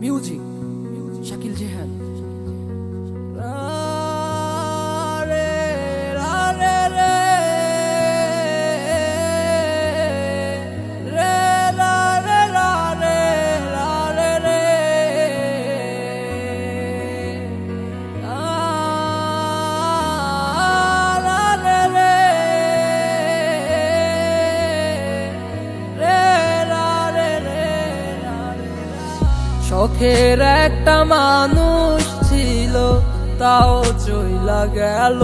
Music Shakil Jehan শখের একটা মানুষ ছিল, তাও চইলা গেল।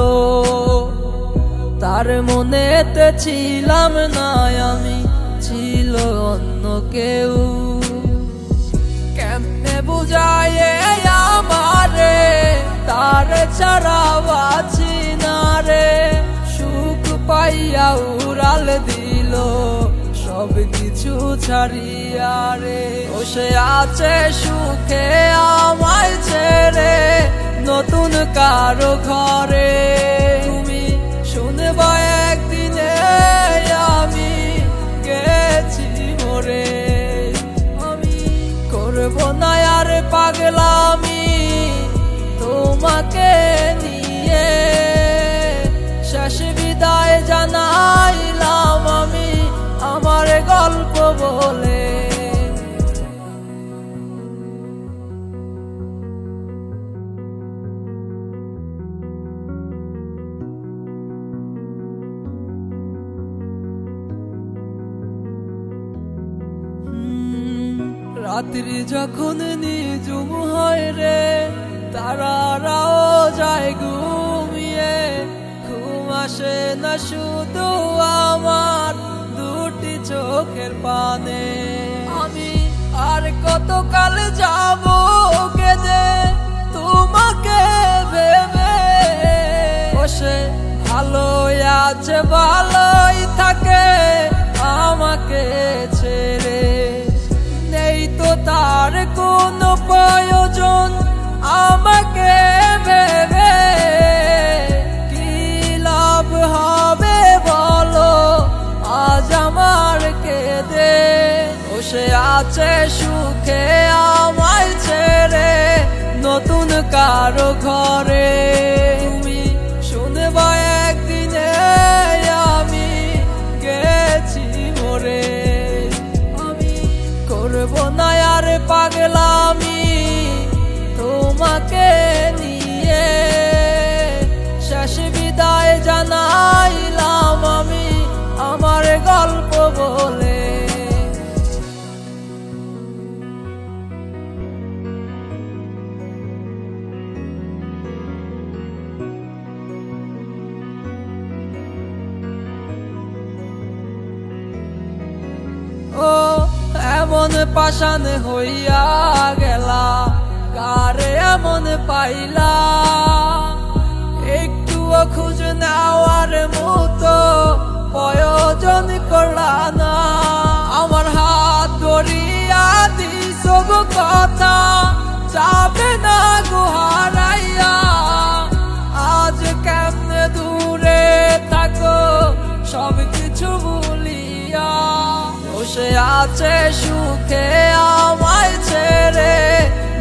তার মনেতে ছিলাম না আমি, ছিল অন্য কেউ। কেমনে বুঝায় আমারে, তার ছাড়া বাঁচি না রে। সুখ পাইয়া উড়াল দিল। সব কিছু ছাড়িয়া রে। বসে আছে সুখে আমায় ছেড়ে, নতুন কারও ঘরে। তুমি শুনবা একদিনে আমি গেছি মরে। আমি করব না আর পাগলামি, তোমাকে নিয়ে রাত্রি যখন নিজুম হয় রে, তারারাও যায় ঘুমিয়ে। ঘুম আসে না শুধু আমার, দুটি চোখের পানে। আমি আর কতকাল যাব কেঁদে, তোমাকে ভেবে? বসে ভালোই আছে, ভালোই থাকে, আমাকে তার কোনো প্রয়োজন আমাকে ভেবে কি লাভ হবে বলো? আজ আমার কেঁদে বসে আছে সুখে আমায় ছেড়ে নতুন কারও ঘরে। তুমি আমি গেছি আমি করব না পাগলামি তোমাকে নিয়ে। পাশান হইয়া গেলা, কারে এমন পাইলা? একটুও খুঁজ নেওয়ার মতো প্রয়োজন করলা না। আমার হাত ধরিয়া দিস কথা। আছে সুখে আমায় ছেড়ে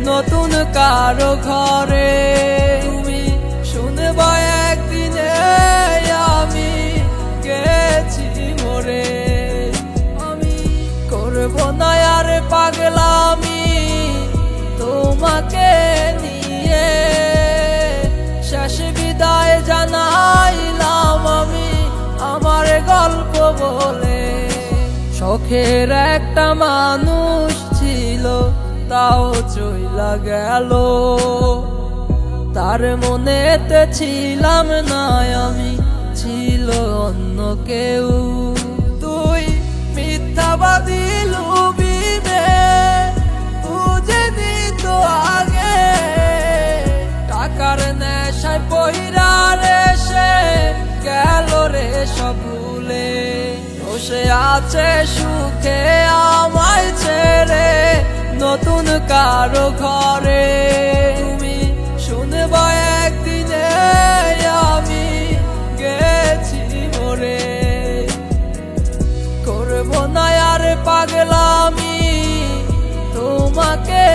নতুন কারও ঘরে। তুমি শুনবা একদিনে আমি গেছি মরে আমি করব না আর পাগলামি। তোমাকে নিয়ে শখের একটা মানুষ ছিল, তাও চইলা গেল। তার মনেতে ছিলাম না আমি, ছিল অন্য কেউ। তুই মিথ্যাবাদী লুবিবে বুঝে নিত আগে। টাকার নেশায় পহিরা রে সে, গেল রে সব। বসে আছে সুখে আমায় ছেড়ে, নতুন কারও ঘরে। তুমি শুনবা একদিনে আমি গেছি মরে করব না আর পাগলামি, তোমাকে